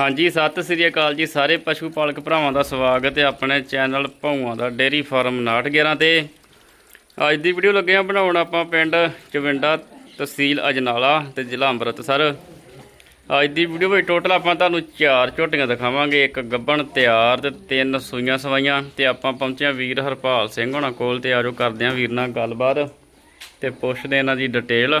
ਹਾਂਜੀ, ਸਤਿ ਸ੍ਰੀ ਅਕਾਲ ਜੀ। ਸਾਰੇ ਪਸ਼ੂ ਪਾਲਕ ਭਰਾਵਾਂ ਦਾ ਸਵਾਗਤ ਹੈ ਆਪਣੇ ਚੈਨਲ ਭੌਆਂ ਦਾ ਡੇਰੀ ਫਾਰਮ 911 ਤੇ। ਅੱਜ ਦੀ ਵੀਡੀਓ ਲੱਗੇ ਆ ਬਣਾਉਣ ਆਪਾਂ ਪਿੰਡ ਚਵਿੰਡਾ ਤਹਿਸੀਲ ਅਜਨਾਲਾ ਤੇ ਜ਼ਿਲ੍ਹਾ ਅੰਮ੍ਰਿਤਸਰ। ਅੱਜ ਦੀ ਵੀਡੀਓ ਵਿੱਚ ਟੋਟਲ ਆਪਾਂ ਤੁਹਾਨੂੰ ਚਾਰ ਝੋਟੀਆਂ ਦਿਖਾਵਾਂਗੇ। ਇੱਕ ਗੱਬਣ ਤਿਆਰ ਤੇ ਤਿੰਨ ਸੂਈਆਂ ਸਵਾਈਆਂ ਤੇ ਆਪਾਂ ਪਹੁੰਚੇ ਵੀਰ ਹਰਪਾਲ ਸਿੰਘ ਹੋਣਾ ਕੋਲ ਤੇ ਆਜੋ ਕਰਦੇ ਹਾਂ ਵੀਰ ਨਾਲ ਗੱਲਬਾਤ ਤੇ ਪੁੱਛਦੇ ਇਹਨਾਂ ਦੀ ਡਿਟੇਲ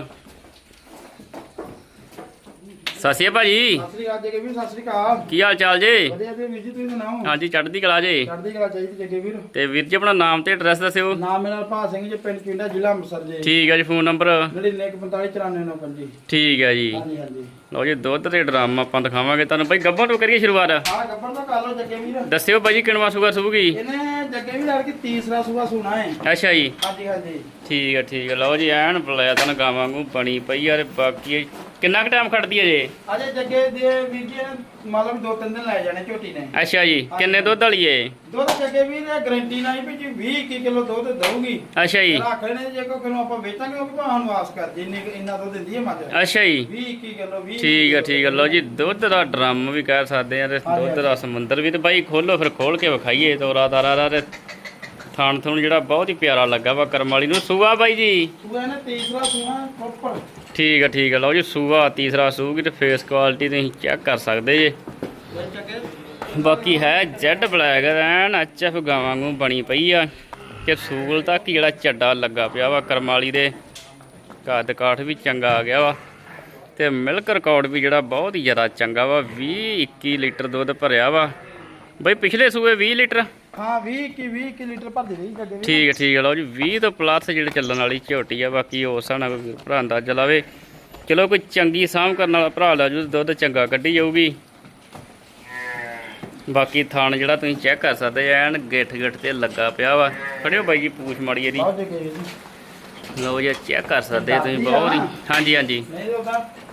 ਸਤਿ ਸ਼੍ਰੀ ਅਕਾਲ ਭਾਜੀ। ਸਤਿ ਸ੍ਰੀ ਅਕਾਲ ਜੱਗੇ ਵੀਰ ਸਤਿ ਸ੍ਰੀ ਅਕਾਲ। ਕੀ ਹਾਲ ਚਾਲ ਜੇ? ਵਧੀਆ ਤੇ ਵੀਰ ਜੀ ਤੁਸੀਂ ਸੁਣਾਓ? ਹਾਂਜੀ ਚੜ੍ਹਦੀ ਕਲਾ ਜੇ। ਚੜ੍ਹਦੀ ਕਲਾ ਚਾਹੀਦੀ ਜੱਗੇ ਵੀਰ ਤੇ ਵੀਰ ਜੀ ਆਪਣਾ ਨਾਮ ਤੇ ਐਡਰੈਸ ਦੱਸਿਓ। ਨਾਮ ਮੇਰਾ ਭਾ ਸਿੰਘ ਜੀ ਪਿੰਡ ਪਿੰਡਾ ਜ਼ਿਲ੍ਹਾ ਅੰਮ੍ਰਿਤਸਰ ਜੀ। ਠੀਕ ਹੈ ਜੀ ਫੋਨ ਨੰਬਰ। 9945949955 ਠੀਕ ਹੈ ਜੀ। ਹਾਂਜੀ ਹਾਂਜੀ। ਲਓ ਜੀ ਦੁੱਧ ਤੇ ਡਰਮ ਆਪਾਂ ਦਿਖਾਵਾਂਗੇ ਤੁਹਾਨੂੰ। ਭਾਈ ਗੱਬਰ ਤੋਂ ਕਰੀਏ ਸ਼ੁਰੂਆਤ? ਆਹ ਗੱਬਰ ਦਾ ਕਰ ਲਓ ਜੱਗੇ ਵੀਰ ਦੱਸਿਓ ਭਾਈ ਜੀ ਕਿਣਵਾ ਸੂਗਾ ਸੂਗੀ ਇਹਨੇ ਜੱਗੇ ਵੀਰ ਆ ਕਿ ਤੀਸਰਾ ਸੂਆ ਸੁਣਾ ਹੈ। ਅੱਛਾ ਜੀ। ਹਾਂਜੀ ਹਾਂਜੀ। ਠੀਕ ਹੈ ਠੀਕ ਹੈ ਲਓ ਜੀ ਐਨ ਬੁਲਾਇਆ ਤਾਂ ਗਾਵਾਂ ਵਾਂਗੂ ਬਣੀ ਪਈ ਆ ਤੇ ਬਾਕੀ ਕਿੰਨਾ ਕੁ ਟਾਈਮ ਖੜਦੀ ਹੈ ਜੇ? ਅਜੇ ਜੱਗੇ ਦੇ ਵੀਰ ਜੀ ਨੇ ਮਤਲਬ ਦੋ ਤਿੰਨ ਦਿਨ ਲੈ ਜਾਣੇ ਝੋਟੀ ਨੇ। ਅੱਛਾ ਜੀ ਕਿੰਨੇ ਦੁੱਧ ਵਾਲੀ ਏ? ਦੁੱਧ ਜੱਗੇ ਵੀਰ ਨੇ ਗਰੰਟੀ ਨਾਲ ਵੀ ਜੀ 20 ਕਿਲੋ ਦੁੱਧ ਦਊਗੀ। ਅੱਛਾ ਜੀ। ਰੱਖ ਲੈਣੇ ਜੇ ਕੋਈ ਕਿਲੋ ਆਪਾਂ ਵੇਚਾਂਗੇ ਉਹ ਵੀ ਭਾਵੇਂ ਨੂੰ ਆਸ ਕਰ ਜਿੰਨੇ ਕੁ ਇੰਨਾ ਦੁੱਧ ਦਿੰਦੀ ਹੈ ਮੱਝ। ਅੱਛਾ ਜੀ। 20 ਕਿਲੋ 20 ਠੀਕ ਹੈ ਠੀਕ ਹੈ ਲਓ ਜੀ ਦੁੱਧ ਦਾ ਡਰਮ ਵੀ ਕਹਿ ਸਕਦੇ ਆ ਤੇ ਦੁੱਧ ਦਾ ਸਮੁੰਦਰ ਵੀ ਤੇ ਬਾਈ ਖੋਲੋ ਫਿਰ ਖੋਲ ਕੇ ਵਿਖਾਈਏ ਤੋਰਾ ਤਾਰਾ ਦਾ ਤੇ ਥਾਣ ਥੁਣ ਜਿਹੜਾ ਬਹੁਤ ਹੀ ਪਿਆਰਾ ਲੱਗਾ ਵਾ ਕਰਮ ਵਾਲੀ ਨੂੰ। ਸੂਆ ਬਾਈ ਜੀ? ਸੂਆ ਨੇ ਤੀਸਰਾ ਸੂਆ ਪ੍ਰੋਪਰ ਠੀਕ ਹੈ ਠੀਕ ਹੈ ਲਓ ਜੀ ਸੂਆ ਤੀਸਰਾ ਸੂਗੀ ਤੇ ਫੇਸ ਕੁਆਲਿਟੀ ਤੁਸੀਂ ਚੈੱਕ ਕਰ ਸਕਦੇ ਜੇ। ਬਾਕੀ ਹੈ ਜੈਡ ਬਲੈਕ ਐਨ ਐਚਐਫ ਗਾਵਾਂ ਨੂੰ ਬਣੀ ਪਈ ਆ। ਕਿ ਸੂਲ ਤੱਕ ਜਿਹੜਾ ਚੱਡਾ ਲੱਗਾ ਪਿਆ ਵਾ ਕਰਮਾਲੀ ਦੇ। ਕੱਦ ਕਾਠ ਵੀ ਚੰਗਾ ਆ ਗਿਆ ਵਾ। ਤੇ ਮਿਲਕ ਰਿਕਾਰਡ ਵੀ ਜਿਹੜਾ ਬਹੁਤ ਹੀ ਜ਼ਿਆਦਾ ਚੰਗਾ ਵਾ 20 21 ਲੀਟਰ ਦੁੱਧ ਭਰਿਆ ਵਾ। ਬਈ ਪਿਛਲੇ ਸੂਏ 20 ਲੀਟਰ? ਹਾਂ 20 ਕੀ 20 ਕੀ ਲੀਟਰ ਭਰਦੀ ਰਹੀ ਜੱਗੇ ਵੀ। ਠੀਕ ਹੈ ਠੀਕ ਹੈ। ਲਓ ਜੀ 20 ਤੋਂ ਪਲੱਸ ਜਿਹੜੇ ਚੱਲਣ ਵਾਲੀ ਝੋਟੀ ਆ ਬਾਕੀ ਉਸ ਹਿਸਾਬ ਨਾਲ ਕੋਈ ਭਰਾ ਅੰਦਾਜ਼ਾ ਲਾਵੇ। ਚਲੋ ਕੋਈ ਚੰਗੀ ਸਾਂਭ ਕਰਨ ਵਾਲਾ ਭਰਾ ਲਾ ਜੂ ਦੁੱਧ ਚੰਗਾ ਕੱਢੀ ਜਾਊਗੀ। ਬਾਕੀ ਥਾਣ ਜਿਹੜਾ ਤੁਸੀਂ ਚੈੱਕ ਕਰ ਸਕਦੇ ਐਨ ਗਿੱਠ ਗਿੱਠ ਤੇ ਲੱਗਾ ਪਿਆ ਵਾ। ਫੜਿਓ ਬਾਈ ਜੀ ਪੂਛ ਮਾੜੀ ਇਹਦੀ ਲਓ ਜੀ ਚੈੱਕ ਕਰ ਸਕਦੇ ਤੁਸੀਂ ਬਹੁਤ ਹੀ ਹਾਂਜੀ ਹਾਂਜੀ। ਨਹੀਂ ਘੱਟ।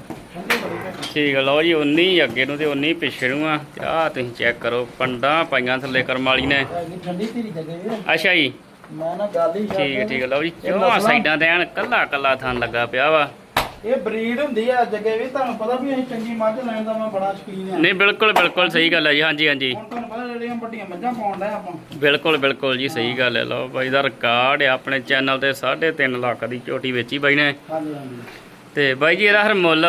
ਠੀਕ ਲਓ ਜੀ 19 ਅੱਗੇ ਨੂੰ ਤੇ 19 ਪਿੱਛੇ ਨੂੰ ਆ। ਆਹ ਤੁਸੀਂ ਚੈੱਕ ਕਰੋ ਪੰਡਾਂ ਪਾਈਆਂ ਥੱਲੇ ਕਰਮ ਵਾਲੀ ਨੇ ਅੱਛਾ ਜੀ। ਮੈਂ ਨਾ ਗੱਲ ਹੀ ਛੱਡ ਠੀਕ ਠੀਕ ਲਓ ਜੀ ਚੋਹਾਂ ਸਾਈਡਾਂ ਤੇ ਐਨ ਕੱਲਾ ਕੱਲਾ ਥਾਂ ਲੱਗਾ ਪਿਆ ਵਾ। ਇਹ ਬਰੀਡ ਹੁੰਦੀ ਆ ਜੱਗੇ ਵੀ ਤੁਹਾਨੂੰ ਪਤਾ ਵੀ ਅਸੀਂ ਚੰਗੀ ਮੱਝ ਲੈਣ ਦਾ ਮੈਂ ਬੜਾ ਸ਼ੌਕੀਨ ਆ। ਨਹੀਂ ਬਿਲਕੁਲ ਬਿਲਕੁਲ ਸਹੀ ਗੱਲ ਹੈ ਜੀ ਹਾਂਜੀ ਹਾਂਜੀ। ਹੁਣ ਤੁਹਾਨੂੰ ਪਤਾ ਜਿਹੜੀਆਂ ਵੱਡੀਆਂ ਮੱਝਾਂ ਪਾਉਣ ਦਾ ਆਪਾਂ। ਬਿਲਕੁਲ ਬਿਲਕੁਲ ਜੀ ਸਹੀ ਗੱਲ ਹੈ ਲਓ ਬਾਈ ਦਾ ਰਿਕਾਰਡ ਹੈ ਆਪਣੇ ਚੈਨਲ ਤੇ 3.5 ਲੱਖ ਦੀ ਝੋਟੀ ਵੇਚੀ ਬਾਈ ਨੇ। ਹਾਂਜੀ ਹਾਂਜੀ। ਤੇ ਬਾਈ ਜੀ ਇਹਦਾ ਹਰ ਮੁੱਲ?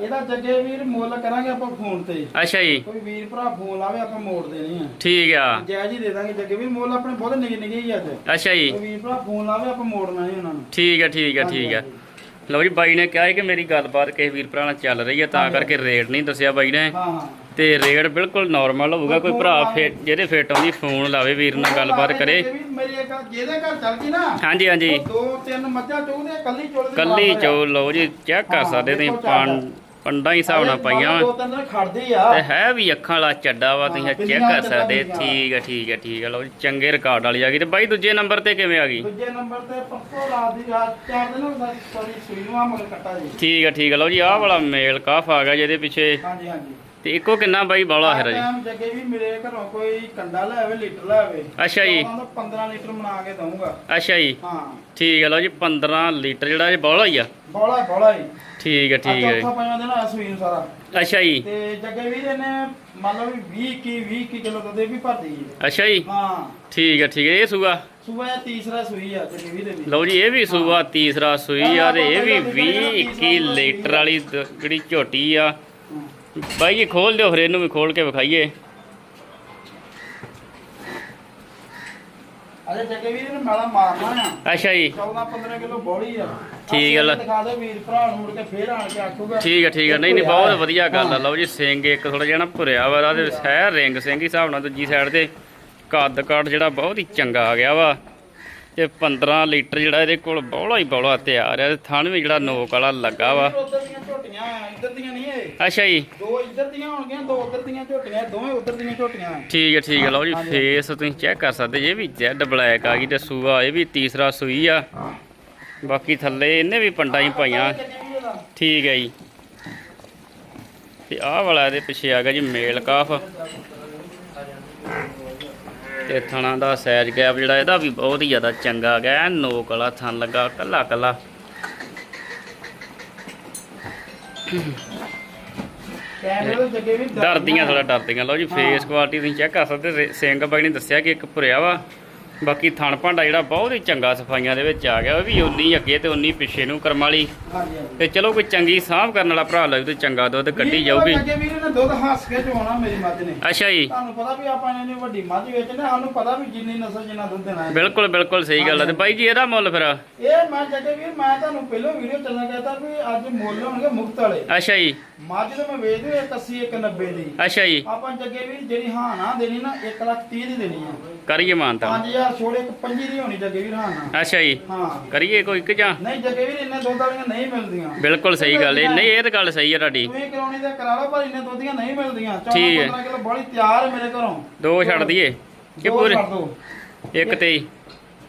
ਇਹਦਾ ਜੱਗੇ ਵੀਰ ਮੁੱਲ ਕਰਾਂਗੇ ਆਪਾਂ ਫੋਨ ਤੇ। ਅੱਛਾ ਜੀ। ਕੋਈ ਵੀਰ ਭਰਾ ਫੋਨ ਲਾਵੇ ਆਪਾਂ ਮੋੜ ਦੇਣੀ ਆ। ਠੀਕ ਆ। ਜਾਇਜ਼ ਹੀ ਦੇ ਦਾਂਗੇ ਜੱਗੇ ਵੀਰ ਮੁੱਲ ਆਪਣੇ ਬਹੁਤ ਨਿੱਕੇ ਨਿੱਕੇ ਹੀ ਅੱਜ ਅੱਛਾ ਜੀ। ਕੋਈ ਵੀਰ ਭਰਾ ਫੋਨ ਲਾਵੇ ਆਪਾਂ ਮੋੜਨਾ ਨਹੀਂ ਉਹਨਾਂ ਨੂੰ। ਠੀਕ ਹੈ ਠੀਕ ਹੈ ਠੀਕ ਹੈ ਲਓ ਜੀ ਬਾਈ ਨੇ ਕਿਹਾ ਹੈ ਕਿ ਮੇਰੀ ਗੱਲਬਾਤ ਕਿਸੇ ਵੀਰ ਭਰਾ ਨਾਲ ਚੱਲ ਰਹੀ ਹੈ ਤਾਂ ਕਰਕੇ ਰੇਟ ਨਹੀਂ ਦੱਸਿਆ ਬਾਈ ਨੇ। ਹਾਂ ਹਾਂ। ਤੇ ਰੇਟ ਬਿਲਕੁਲ ਨਾਰਮਲ ਹੋਊਗਾ ਕੋਈ ਭਰਾ ਫੇ ਜਿਹਦੇ ਫਿੱਟ ਆਉਂਦੀ ਫੋਨ ਲਾਵੇ ਵੀਰ ਨਾਲ ਗੱਲਬਾਤ ਕਰੇ। ਜਿਹਦੇ ਘਰ ਚੱਲ ਗਈ ਨਾ ਹਾਂਜੀ ਹਾਂਜੀ। ਦੋ ਤਿੰਨ ਮੱਝਾਂ ਚੋਦੇ ਕੱਲੀ ਚੋਲ ਕੱਲੀ ਬਰਾਬਰ ਆ। ਚੋ ਲਓ ਜੀ ਚੈੱਕ ਕਰ ਹਾਂ, ਸਕਦੇ ਤੁਸੀਂ ਦੇਖੋ ਪੰ- ਪੰਡਾਂ ਹੀ ਹਿਸਾਬ ਨਾਲ ਪਾਈਆਂ ਵਾ। ਦੋ ਤਿੰਨ ਦਿਨ ਖੜਦੇ ਆ। ਤੇ ਹੈ ਵੀ ਅੱਖਾਂ ਵਾਲਾ ਚੱਡਾ ਵਾ ਤੁਸੀਂ ਚੈੱਕ ਕਰ ਸਕਦੇ। ਠੀਕ ਹੈ ਠੀਕ ਹੈ ਠੀਕ ਹੈ ਲਓ ਜੀ ਚੰਗੇ ਰਿਕਾਰਡ ਵਾਲੀ ਆ ਗਈ। ਤੇ ਬਾਈ ਦੂਜੇ ਨੰਬਰ ਤੇ ਕਿਵੇਂ ਆ ਗਈ? ਦੂਜੇ ਨੰਬਰ ਤੇ ਪਰਸੋਂ ਰਾਤ ਦੀ ਰਾਤ ਚਾਰ ਦਿਨ ਹੋ ਗਏ ਸੋਰੀ ਸੂਈ ਨੂੰ ਆ ਮਗਰ ਕੱਟਾ ਜੀ। ਠੀਕ ਹੈ ਠੀਕ ਹੈ ਲਓ ਜੀ ਆਹ ਵਾਲਾ ਮੇਲ ਕਾਫ ਆ ਗਿਆ ਜਿਹਦੇ ਪਿੱਛੇ ਹਾਂਜੀ ਹਾਂਜੀ। ਤੇ ਇੱਕੋ ਕਿੰਨਾ ਬਾਈ ਬੌਲਾ ਹੈ ਜੀ? ਟਾਈਮ ਜੱਗੇ ਵੀ ਮੇਰੇ ਘਰੋਂ ਕੋਈ ਕੰਡਾ ਲੈ ਆਵੇ ਲੀਟਰ ਲੈ ਆਵੇ ਅੱਛਾ ਜੀ। ਉਹਨਾਂ ਦਾ 15 ਲੀਟਰ ਬਣਾ ਕੇ ਦਊਂਗਾ। ਅੱਛਾ ਜੀ। ਹਾਂ। ਠੀਕ ਹੈ ਲਓ ਜੀ 15 ਲੀਟਰ ਜਿਹੜਾ ਇਹ ਬੌਲਾ ਹੀ ਆ। ਬੋਲਾ ਬੋਲਾ ਹੀ। ਠੀਕ ਹੈ ਠੀਕ ਹੈ ਚੌਥਾ ਪੰਜਵਾਂ ਦਿਨ ਆ ਸਾਰਾ। ਅੱਛਾ ਜੀ। ਤੇ ਜੱਗੇ ਵੀਰ ਨੇ ਮੰਨ ਲਓ ਵੀ 20 ਕੀ 20 ਕੀ ਕਿਲੋ ਦੁੱਧ ਇਹ ਵੀ ਭਰਦੀ ਹੈ। ਅੱਛਾ ਜੀ। ਹਾਂ। ਠੀਕ ਹੈ ਠੀਕ ਹੈ ਇਹ ਸੂਆ? ਸੂਆ ਤੀਸਰਾ ਸੂਈ ਆ ਜੱਗੇ ਵੀਰ ਦੀ ਲਓ ਜੀ ਇਹ ਵੀ ਸੂਆ ਤੀਸਰਾ ਸੂਈ ਆ ਤੇ ਇਹ ਵੀ 20 21 ਲੀਟਰ ਵਾਲੀ ਜਿਹੜੀ ਝੋਟੀ ਆ। ਬਾਈ ਜੀ ਖੋਲ ਦਿਓ ਫਿਰ ਇਹਨੂੰ ਵੀ ਖੋਲ ਕੇ ਵਿਖਾਈਏ। ਅਜੇ ਜੱਗੇ ਵੀਰ ਨੇ ਮਾਲਾ ਮਾਰਨਾ ਆ। ਅੱਛਾ ਜੀ। 14 15 ਕਿਲੋ ਬੋਲੀ ਆ। ਠੀਕ ਆ ਲੈ। ਅਸੀਂ ਦਿਖਾ ਦਿਓ ਵੀਰ ਭਰਾ ਨੂੰ ਮੁੜ ਕੇ ਫੇਰ ਆਣ ਕੇ ਆਖੂਗਾ। ਠੀਕ ਹੈ ਠੀਕ ਹੈ ਨਹੀਂ ਨਹੀਂ ਬਹੁਤ ਵਧੀਆ ਗੱਲ ਆ। ਲਓ ਜੀ ਸਿੰਘ ਇੱਕ ਥੋੜਾ ਜਿਹਾ ਨਾ ਭੁਰਿਆ ਵਾ ਉਹਦੇ ਹੈ ਰਿੰਗ ਸਿੰਘ ਹਿਸਾਬ ਨਾਲ ਦੂਜੀ ਸਾਈਡ ਤੇ। ਕੱਦ ਕਾਠ ਜਿਹੜਾ ਬਹੁਤ ਹੀ ਚੰਗਾ ਆ ਗਿਆ ਵਾ। ਤੇ 15 ਲੀਟਰ ਜਿਹੜਾ ਇਹਦੇ ਕੋਲ ਬੌਲਾ ਹੀ ਬੌਲਾ ਤਿਆਰ ਆ। ਤੇ ਥਣ ਵੀ ਜਿਹੜਾ ਨੋਕ ਵਾਲਾ ਲੱਗਾ ਵਾ। ਉਧਰ ਦੀਆਂ ਝੋਟੀਆਂ ਇੱਧਰ ਦੀਆਂ ਨਹੀਂ ਇਹ। ਅੱਛਾ ਜੀ। ਦੋ ਇੱਧਰ ਦੀਆਂ ਹੋਣਗੀਆਂ ਦੋ ਉੱਧਰ ਦੀਆਂ ਝੋਟੀਆਂ ਦੋਵੇਂ ਉੱਧਰ ਦੀਆਂ ਝੋਟੀਆਂ ਠੀਕ ਹੈ ਠੀਕ ਹੈ ਲਓ ਜੀ ਫੇਸ ਤੁਸੀਂ ਚੈੱਕ ਕਰ ਸਕਦੇ ਜੇ ਵੀ ਜੈਡ ਬਲੈਕ ਆ ਗਈ ਤੇ ਸੂਆ ਇਹ ਵੀ ਤੀਸਰਾ ਸੂਈ ਆ। ਬਾਕੀ ਥੱਲੇ ਇਹਨੇ ਵੀ ਪੰਡਾਂ ਹੀ ਪਾਈਆਂ। ਠੀਕ ਹੈ ਜੀ। ਤੇ ਆਹ ਵਾਲਾ ਇਹਦੇ ਪਿੱਛੇ ਆ ਗਿਆ ਜੀ ਮੇਲ ਕਾਫ। ਤੇ ਥਣਾ ਦਾ ਸਾਈਜ਼ ਗੈਪ ਜਿਹੜਾ ਇਹਦਾ ਵੀ ਬਹੁਤ ਹੀ ਜ਼ਿਆਦਾ ਚੰਗਾ ਗਿਆ ਨੋਕ ਵਾਲਾ ਥਣ ਲੱਗਾ ਕੱਲਾ ਕੱਲਾ ਕੈਮਰੇ ਦੇ ਜੱਗੇ ਵੀ ਡਰਦੀਆਂ ਥੋੜਾ ਡਰਦੀਆਂ। ਲਓ ਜੀ ਫੇਸ ਕੁਆਲਿਟੀ ਤੁਸੀਂ ਚੈੱਕ ਕਰ ਸਕਦੇ ਰੇ- ਸਿੰਘ ਬਾਈ ਨੇ ਦੱਸਿਆ ਕਿ ਇੱਕ ਭੁਰਿਆ ਵਾ। ਬਾਕੀ ਥਣ ਭਾਂਡਾ ਜਿਹੜਾ ਬਹੁਤ ਹੀ ਚੰਗਾ ਸਫਾਈਆਂ ਦੇ ਵਿੱਚ ਆ ਗਿਆ ਉਹ ਵੀ ਉਨੀ ਅੱਗੇ ਤੇ ਉਨੀ ਪਿੱਛੇ ਨੂੰ ਕਰਮ ਵਾਲੀ। ਤੇ ਚਲੋ ਕੋਈ ਚੰਗੀ ਸਾਂਭ ਕਰਨ ਵਾਲਾ ਭਰਾ ਲੱਗ ਤੇ ਚੰਗਾ ਦੁੱਧ ਕੱਢੀ ਜਾਊਗੀ। ਅੱਗੇ ਵੀਰ ਨੇ ਦੁੱਧ ਹੱਸ ਕੇ ਚੋਣਾ ਮੇਰੀ ਮੱਝ ਨੇ। ਅੱਛਾ ਜੀ। ਤੁਹਾਨੂੰ ਪਤਾ ਵੀ ਆਪਾਂ ਇਹਨੇ ਵੱਡੀ ਮੱਝ ਵੇਚਨੇ ਸਾਨੂੰ ਪਤਾ ਵੀ ਜਿੰਨੀ ਨਸਲ ਜਿੰਨਾ ਦੁੱਧ ਦੇਣਾ ਹੈ। ਬਿਲਕੁਲ ਬਿਲਕੁਲ ਸਹੀ ਗੱਲ ਹੈ ਤੇ ਬਾਈ ਜੀ ਇਹਦਾ ਮੁੱਲ ਫਿਰ? ਇਹ ਮੈਂ ਜੱਗੇ ਵੀਰ ਮੈਂ ਤੁਹਾਨੂੰ ਪਹਿਲਾਂ ਵੀਡੀਓ ਚੱਲਣਾ ਕਹਤਾ ਵੀ ਅੱਜ ਮੁੱਲ ਹੋਣਗੇ ਮੁਫਤ ਵਾਲੇ। ਅੱਛਾ ਜੀ। ਮੱਝ ਮੈਂ ਵੇਚ ਦੂੰ 180 190 ਦੀ। ਅੱਛਾ ਜੀ। ਆਪਾਂ ਜੱਗੇ ਵੀਰ ਜਿਹੜੀ ਹਾਂ ਨਾ ਦੇਣੀ ਨਾ 1 ਲੱਖ 30 ਦੀ ਦੇਣੀ ਆ। ਕਰੀਏ ਮਾਨਤਾ। 5000 ਛੋੜ ਇੱਕ 25 ਦੀ ਹੋਣੀ ਜੱਗੇ ਵੀਰ ਹਾਂ ਅੱਛਾ ਜੀ। ਹਾਂ। ਕਰੀਏ ਕੋਈ ਇੱਕ ਜਾਂ? ਨਹੀਂ ਜੱਗੇ ਵੀਰ ਇੰਨੇ ਦੁੱਧ ਵਾਲੀਆਂ ਨਹੀਂ ਮਿਲਦੀਆਂ। ਬਿਲਕੁਲ ਸਹੀ ਗੱਲ ਹੈ ਨਹੀਂ ਇਹ ਤਾਂ ਗੱਲ ਸਹੀ ਹੈ ਤੁਹਾਡੀ। ਤੁਸੀਂ ਕਰਾਉਣੀ ਤੇ ਕਰਾ ਲਓ ਪਰ ਇੰਨੇ ਦੁੱਧ ਦੀਆਂ ਨਹੀਂ ਮਿਲਦੀਆਂ। 14 ਠੀਕ ਹੈ। 15 ਕਿਲੋ ਬੜੀ ਤਿਆਰ ਹੈ ਮੇਰੇ ਘਰੋਂ। ਦੋ ਛੱਡ ਦਈਏ। ਕਿ ਪੂਰੇ। ਇੱਕ ਤੇ ਹੀ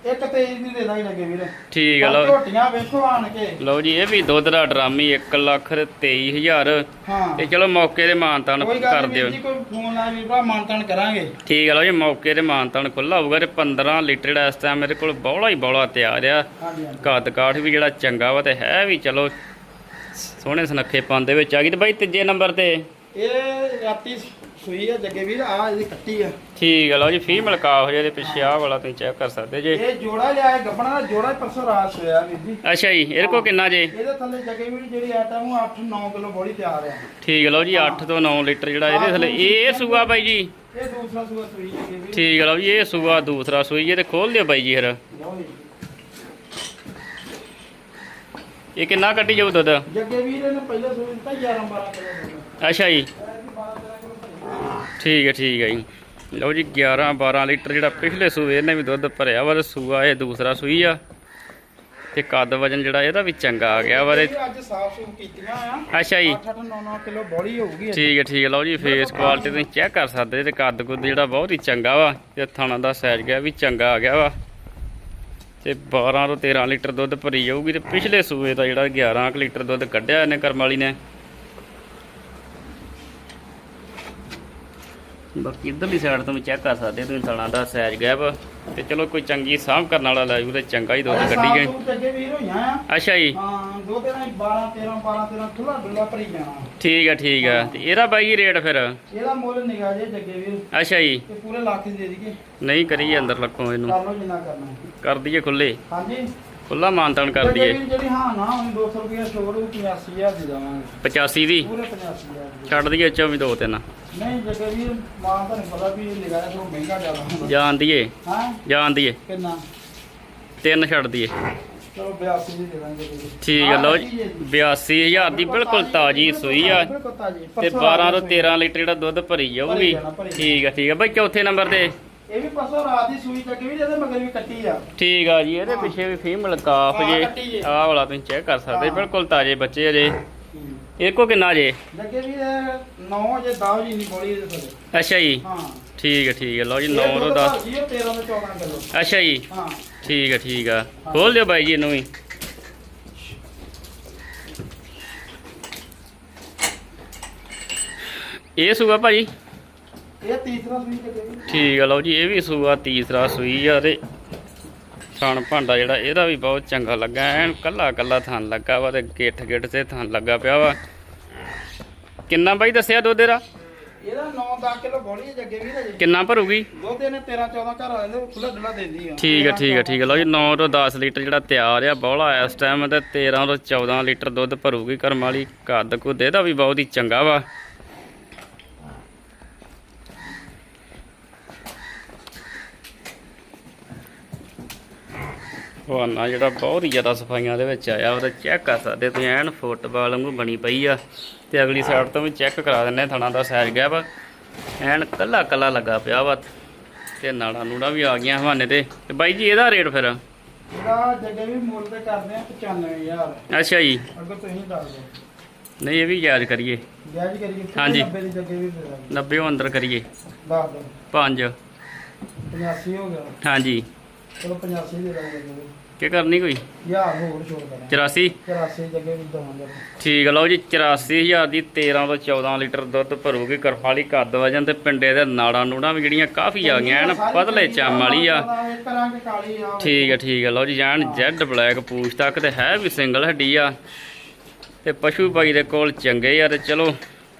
ਇੱਕ ਤੇਜ਼ ਦੀ ਦੇ ਦਾਂਗੇ ਜੱਗੇ ਵੀਰ। ਠੀਕ ਹੈ ਪਰ ਲਓ। ਝੋਟੀਆਂ ਵੇਖੋ ਆਣ ਕੇ ਲਓ ਜੀ ਇਹ ਵੀ ਦੁੱਧ ਦਾ ਡਰਾਮੀ 1 ਲੱਖ ਤੇ 23000 ਹਾਂ। ਤੇ ਚਲੋ ਮੌਕੇ ਤੇ ਮਾਨਤਾਨ ਕਰ ਦਿਓ। ਕੋਈ ਫੋਨ ਲਾ ਵੀਰ ਭਰਾ ਮਾਨਤਾਨ ਕਰਾਂਗੇ। ਠੀਕ ਹੈ ਲਓ ਜੀ ਮੌਕੇ ਤੇ ਮਾਨਤਾਨ ਖੁੱਲਾ ਹੋਊਗਾ ਤੇ 15 ਲੀਟਰ ਦਾ ਇਸ ਟਾਈਮ ਮੇਰੇ ਕੋਲ ਬੌਲਾ ਹੀ ਬੌਲਾ ਤਿਆਰ ਆ। ਕੱਦ ਕਾਠ ਵੀ ਜਿਹੜਾ ਚੰਗਾ ਵਾ ਤੇ ਹੈ ਵੀ ਚਲੋ। ਸੋਹਣੇ ਸੁਨੱਖੇ ਪਨ ਦੇ ਵਿੱਚ ਆ ਗਈ ਤੇ ਬਾਈ ਤੀਜੇ ਨੰਬਰ ਤੇ। ਇਹ ਰਾਤੀ ਸੂਈ ਆ ਜੱਗੇ ਵੀਰ ਆ ਇਹਦੀ ਕੱਟੀ ਆ। ਠੀਕ ਹੈ ਲਓ ਜੀ ਫੀਮੇਲ ਕਾਫ ਜਿਹਦੇ ਪਿੱਛੇ ਆਹ ਵਾਲਾ ਤੁਸੀਂ ਚੈੱਕ ਕਰ ਸਕਦੇ ਜੇ। ਇਹ ਜੋੜਾ ਲਿਆ ਹੈ ਗੱਬਣਾ ਦਾ ਜੋੜਾ ਪਰਸੋਂ ਰਾਤ ਸੋਇਆ ਵੀਰ ਜੀ। ਅੱਛਾ ਜੀ ਇਹਦੇ ਕੋਲ ਕਿੰਨਾ ਜੇ? ਇਹਦੇ ਥੱਲੇ ਜੱਗੇ ਵੀਰ ਜਿਹੜੀ ਆਟਮ ਉਹ 8-9 ਕਿਲੋ ਬੋਲੀ ਤਿਆਰ ਆ। ਠੀਕ ਹੈ ਲਓ ਜੀ 8 ਤੋਂ 9 ਲੀਟਰ ਜਿਹੜਾ ਇਹਦੇ ਥੱਲੇ। ਇਹ ਸੂਆ ਬਾਈ ਜੀ? ਇਹ ਦੂਸਰਾ ਸੂਆ ਸੂਈ ਜੱਗੇ ਵੀਰ। ਠੀਕ ਹੈ ਲਓ ਜੀ ਇਹ ਸੂਆ ਦੂਸਰਾ ਸੂਈ ਤੇ ਖੋਲ ਦਿਓ ਬਾਈ ਜੀ ਫਿਰ। ਇਹ ਕਿੰਨਾ ਕੱਢੀ ਜਾਊ ਦੁੱਧ? ਜੱਗੇ ਵੀਰ ਨੇ ਪਹਿਲੇ ਸੂਈ ਦਿੱਤਾ 11-12 ਕਿਲੋ ਦੁੱਧ। ਅੱਛਾ ਜੀ ਇਹ ਵੀ 12-13 ਕਿਲੋ ਭਰਿਆ। ਠੀਕ ਹੈ ਠੀਕ ਹੈ ਜੀ। ਲਓ ਜੀ 11 12 ਲੀਟਰ ਜਿਹੜਾ ਪਿਛਲੇ ਸੂਏ ਇਹਨੇ ਵੀ ਦੁੱਧ ਭਰਿਆ ਵਾ ਤੇ ਸੂਆ ਇਹ ਦੂਸਰਾ ਸੂਈ ਆ। ਤੇ ਕੱਦ ਵਜਨ ਜਿਹੜਾ ਇਹਦਾ ਵੀ ਚੰਗਾ ਆ ਗਿਆ ਵਾ ਤੇ ਅੱਜ ਸਾਫ਼ ਸੂਫ ਕੀਤੀਆਂ ਆ। ਅੱਛਾ ਜੀ। 8-9 ਕਿਲੋ ਬੋਲੀ ਹੋਊਗੀ ਠੀਕ ਹੈ ਠੀਕ ਹੈ। ਲਓ ਜੀ ਫੇਸ ਕੁਆਲਿਟੀ ਤੁਸੀਂ ਚੈੱਕ ਕਰ ਸਕਦੇ ਤੇ ਕੱਦ ਕੁੱਦ ਜਿਹੜਾ ਬਹੁਤ ਹੀ ਚੰਗਾ ਵਾ ਤੇ ਥਾਣਾ ਦਾ ਸਾਈਜ਼ ਗਿਆ ਵੀ ਚੰਗਾ ਆ ਗਿਆ ਵਾ। ਤੇ 12 ਤੋਂ 13 ਲੀਟਰ ਦੁੱਧ ਭਰੀ ਜਾਊਗੀ ਤੇ ਪਿਛਲੇ ਸੂਏ ਦਾ ਜਿਹੜਾ 11 ਕੁ ਲੀਟਰ ਦੁੱਧ ਕੱਢਿਆ ਇਹਨੇ ਕਰਮ ਵਾਲੀ ਨੇ। ਬਾਕੀ ਇਧਰਲੀ ਸਾਈਡ ਤੋਂ ਵੀ ਚੈੱਕ ਕਰ ਸਕਦੇ ਤੁਸੀਂ ਥਾਣਾ ਦਾ ਸਾਈਜ਼ ਗੈਪ ਤੇ ਚਲੋ ਕੋਈ ਚੰਗੀ ਸਾਂਭ ਕਰਨ ਵਾਲਾ ਲੈ ਜੂ ਤੇ ਚੰਗਾ ਹੀ ਦੁੱਧ ਕੱਢੀ ਗਏ। ਆ। ਅੱਛਾ ਜੀ। ਹਾਂ ਦੋ ਦਿਨਾਂ 12 13 12 13 ਖੁੱਲਾ ਡੁੱਲਾ ਭਰੀ ਜਾਣਾ। ਠੀਕ ਹੈ ਠੀਕ ਹੈ ਤੇ ਇਹਦਾ ਬਾਈ ਰੇਟ ਫਿਰ? ਇਹਦਾ ਮੁੱਲ ਨਿਗਾ ਜੇ ਜੱਗੇ ਵੀਰ। ਅੱਛਾ ਜੀ। ਤੇ ਪੂਰੇ ਲੱਖ ਦੀ ਦਈਏ। ਨਹੀਂ ਕਰੀਏ ਅੰਦਰ ਲੱਖੋਂ ਇਹਨੂੰ। ਕਰ ਲਓ ਜਿੰਨਾ ਕਰਨਾ। ਕਰ ਦਈਏ ਖੁੱਲੇ ਹਾਂਜੀ। ਖੁੱਲਾ ਮਾਨਤਾਨ ਕਰ ਦਈਏ। ਜਿਹੜੀ ਹਾਂ ਨਾ ਹੁਣ 200 ਰੁਪਏ ਉਹ 85000 ਦੀ ਦੇਵਾਂਗੇ। 85 ਦੀ? ਪੂਰੇ 85000 ਦੀ। ਛੱਡ ਦਈਏ ਚੋਂ ਵੀ ਦੋ ਤਿੰਨ। ਨਹੀਂ ਜੱਗੇ ਵੀਰ ਮਾਂ ਤੁਹਾਨੂੰ ਪਤਾ ਵੀ ਨਿਗਾ ਥੋੜਾ ਮਹਿੰਗਾ ਜ਼ਿਆਦਾ ਹੁੰਦਾ। ਜਾਣ ਦਈਏ ਹਾਂ? ਜਾਣ ਦਈਏ ਕਿੰਨਾ? ਤਿੰਨ ਛੱਡ ਦਈਏ ਚਲੋ 82 ਦੀ ਦੇ ਦਾਂਗੇ ਜੀ। ਠੀਕ ਹੈ ਲਓ ਜੀ। 82000 ਦੀ ਬਿਲਕੁਲ ਤਾਜੀ ਸੂਈ ਆ। ਬਿਲਕੁਲ ਤਾਜ਼ੀ। ਤੇ ਪਰਸੋਂ 12 ਤੋਂ ਰਾਤ ਦੀ 13 ਲੀਟਰ ਜਿਹੜਾ ਦੁੱਧ ਭਰੀ ਜਾਊਗੀ। ਭਰੀ ਜਾਣਾ, ਭਰੀ। ਠੀਕ ਹੈ ਠੀਕ ਹੈ ਬਾਈ ਚੌਥੇ ਨੰਬਰ ਤੇ। ਇਹ ਵੀ ਪਰਸੋਂ ਰਾਤ ਦੀ ਸੂਈ ਚੱਕੀ ਵੀ ਜਿਹਦੇ ਮਗਰ ਵੀ ਕੱਟੀ ਆ। ਠੀਕ ਆ ਜੀ ਇਹਦੇ। ਪਿੱਛੇ ਵੀ ਫੀਮੇਲ ਕਾਫ ਹਾਂ, ਜੇ। ਕੱਟੀ ਜੇ। ਆਹ ਵਾਲਾ ਤੁਸੀਂ ਚੈੱਕ ਕਰ ਸਕਦੇ। ਹਾਂ। ਬਿਲਕੁਲ ਤਾਜੇ ਬੱਚੇ ਅਜੇ ਇਹ ਕੋ ਕਿੰਨਾ ਜੇ? ਲੱਗੇ ਵੀ 9 ਜੇ 10 ਜੀ ਨਹੀਂ ਬੋਲੀ ਇਹਦੇ ਥੱਲੇ ਅੱਛਾ ਜੀ। ਹਾਂ। ਠੀਕ ਹੈ ਠੀਕ ਹੈ। ਲਓ ਜੀ 9 ਤੋਂ ਦੁੱਧ 10 ਭਾਜੀ ਉਹ 13 ਤੋਂ 14 ਕਿਲੋ। ਅੱਛਾ ਜੀ। ਹਾਂ। ਠੀਕ ਹੈ ਠੀਕ ਆ ਖੋਲ ਦਿਓ ਬਾਈ ਜੀ ਇਹਨੂੰ ਵੀ। ਇਹ ਸੂਆ ਭਾਜੀ? ਇਹ ਤੀਸਰਾ ਸੂਈ ਵੀ ਠੀਕ ਆ ਲਓ ਜੀ ਇਹ ਵੀ ਸੂਆ ਤੀਸਰਾ ਸੂਈ ਆ ਤੇ ਥਣ ਭਾਂਡਾ ਜਿਹੜਾ ਇਹਦਾ ਵੀ ਬਹੁਤ ਚੰਗਾ ਲੱਗਾ। ਐਨ ਕੱਲਾ ਕੱਲਾ ਥਣ ਲੱਗਾ ਵਾ ਤੇ ਗਿੱਠ ਗਿੱਠ ਤੇ ਥਣ ਲੱਗਾ ਪਿਆ ਵਾ। ਕਿੰਨਾ ਬਾਈ ਦੱਸਿਆ ਦੁੱਧ ਇਹਦਾ? ਇਹਦਾ 9-10 ਕਿਲੋ ਬੋਲੀ ਜੱਗੇ ਵੀ ਜੀ। ਕਿੰਨਾ ਭਰੂਗੀ? ਦੁੱਧ ਇਹਨੇ 13-14 ਘਰ ਆ ਜਾਂਦੇ ਖੁੱਲਾ ਡੁੱਲਾ ਦਿੰਦੀ ਆ। ਠੀਕ ਹੈ ਠੀਕ ਹੈ ਠੀਕ ਹੈ ਲਓ ਜੀ 9 ਤੋਂ 10 ਲੀਟਰ ਜਿਹੜਾ ਤਿਆਰ ਆ ਬੌਲਾ ਇਸ ਟਾਈਮ ਤੇ 13 ਤੋਂ 14 ਲੀਟਰ ਦੁੱਧ ਭਰੂਗੀ ਕਰਮ ਵਾਲੀ। ਕੱਦ ਕੁੱਦ ਇਹਦਾ ਵੀ ਬਹੁਤ ਹੀ ਚੰਗਾ ਵਾ। ਹਵਾਨਾ ਜਿਹੜਾ ਬਹੁਤ ਹੀ ਜ਼ਿਆਦਾ ਸਫਾਈਆਂ ਦੇ ਵਿੱਚ ਆਇਆ ਉਹਦਾ ਚੈੱਕ ਕਰ ਸਕਦੇ ਤੁਸੀਂ ਐਨ ਫੁੱਟਬਾਲ ਵਾਂਗੂ ਬਣੀ ਪਈ ਆ। ਤੇ ਅਗਲੀ ਸਾਈਡ ਤੋਂ ਵੀ ਚੈੱਕ ਕਰਾ ਦਿੰਨੇ ਥਣਾ ਦਾ ਸਾਈਜ਼ ਗਿਆ ਵਾ ਐਨ ਕੱਲਾ ਕੱਲਾ ਲੱਗਾ ਪਿਆ ਵਾ ਤੇ ਨਾੜਾ ਨੂੜਾ ਵੀ ਆ ਗਈਆਂ ਹਵਾਨੇ ਤੇ। ਤੇ ਬਾਈ ਜੀ ਇਹਦਾ ਰੇਟ ਫਿਰ? ਇਹਦਾ ਜੱਗੇ ਵੀ ਮੁੱਲ ਤੇ ਕਰਦੇ ਆ 95000 ਅੱਛਾ ਜੀ। ਅੱਗੋਂ ਤੁਸੀਂ ਦੱਸ ਦਿਓ। ਨਹੀਂ ਇਹ ਵੀ ਯਾਦ ਕਰੀਏ। ਜਾਇਜ਼ ਕਰੀਏ ਹਾਂਜੀ। 90 ਦੀ ਜੱਗੇ ਵੀ ਦੇ ਦਾਂਗੇ। 90 ਉਹ ਅੰਦਰ ਕਰੀਏ। ਦੱਸ ਦਿਓ। 5 85 ਹੋ ਗਿਆ। ਹਾਂਜੀ। ਚਲੋ 85 ਦੇ ਦਾਂਗੇ ਜੱਗੇ ਵੀ ਕੀ ਕਰਨੀ ਕੋਈ? ਯਾਰ ਹੋਰ ਛੋੜ ਕਰਾਂਗੇ 84 84 ਜੱਗੇ ਵੀ ਦਵਾਂਗੇ। ਠੀਕ ਆ ਲਓ ਜੀ 84000 ਦੀ 13 ਤੋਂ 14 ਲੀਟਰ ਦੁੱਧ ਭਰੂਗੀ ਕਰਫਾਲੀ ਕੱਦ ਵਜਨ ਤੇ ਪਿੰਡੇ ਦੇ ਨਾੜਾਂ ਨੂੜਾਂ ਵੀ ਜਿਹੜੀਆਂ ਕਾਫੀ ਆ ਗਈਆਂ ਐਨ ਪਤਲੇ ਚਮ ਵਾਲੀ ਆ। ਠੀਕ ਹੈ ਠੀਕ ਹੈ ਲਓ ਜੀ ਜਾਨ ਜੈਡ ਬਲੈਕ ਪੂਛ ਤੱਕ ਤੇ ਹੈ ਵੀ ਸਿੰਗਲ ਹੱਡੀ ਆ। ਤੇ ਪਸ਼ੂ ਭਾਈ ਦੇ ਕੋਲ ਚੰਗੇ ਆ ਤੇ ਚਲੋ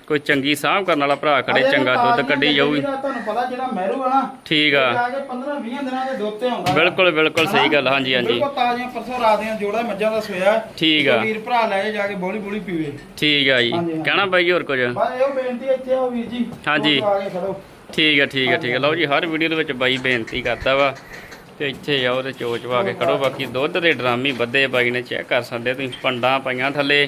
ਕੋਈ ਚੰਗੀ ਸਾਂਭ ਕਰਨ ਵਾਲਾ ਭਰਾ ਖੜੇ ਚੰਗਾ ਦੁੱਧ ਕੱਢੀ ਜਾਊਗੀ। ਪਤਾ ਜਿਹੜਾ ਮਹਿਰੂ ਆ ਨਾ ਠੀਕ ਆ। ਆ ਕੇ 15 20 ਦਿਨਾਂ ਦੇ ਦੁੱਧ ਤੇ ਆਉਂਦਾ। ਬਿਲਕੁਲ ਬਿਲਕੁਲ ਸਹੀ ਗੱਲ ਹਾਂਜੀ ਹਾਂਜੀ। ਬਿਲਕੁਲ ਤਾਜ਼ੀਆਂ ਪਰਸੋਂ ਰਾਤ ਦੀਆਂ ਜੋੜਾ ਮੱਝਾਂ ਦਾ ਸੋਇਆ। ਠੀਕ ਆ। ਵੀਰ ਭਰਾ ਲੈ ਜਾ ਕੇ ਬੋਲੀ ਬੋਲੀ ਪੀਵੇ। ਠੀਕ ਆ ਜੀ। ਕਹਿਣਾ ਬਾਈ ਹੋਰ ਕੁਝ? ਬਸ ਇਹੋ ਬੇਨਤੀ ਇੱਥੇ ਆਓ ਵੀਰ ਜੀ। ਹਾਂਜੀ। ਆ ਠੀਕ ਹੈ ਠੀਕ ਹੈ ਠੀਕ ਹੈ ਲਓ ਜੀ ਹਰ ਵੀਡੀਓ ਦੇ ਵਿੱਚ ਬਾਈ ਬੇਨਤੀ ਕਰਦਾ ਵਾ ਤੇ ਇੱਥੇ ਆਓ ਤੇ ਚੋਚ ਵਾ ਕੇ ਖੜੋ। ਬਾਕੀ ਦੁੱਧ ਦੇ ਡਰਾਮੀ ਵੱਧੇ ਬਾਈ ਨੇ ਚੈੱਕ ਕਰ ਸਕਦੇ ਤੁਸੀਂ ਪੰਡਾਂ ਪਾਈਆਂ ਥੱਲੇ।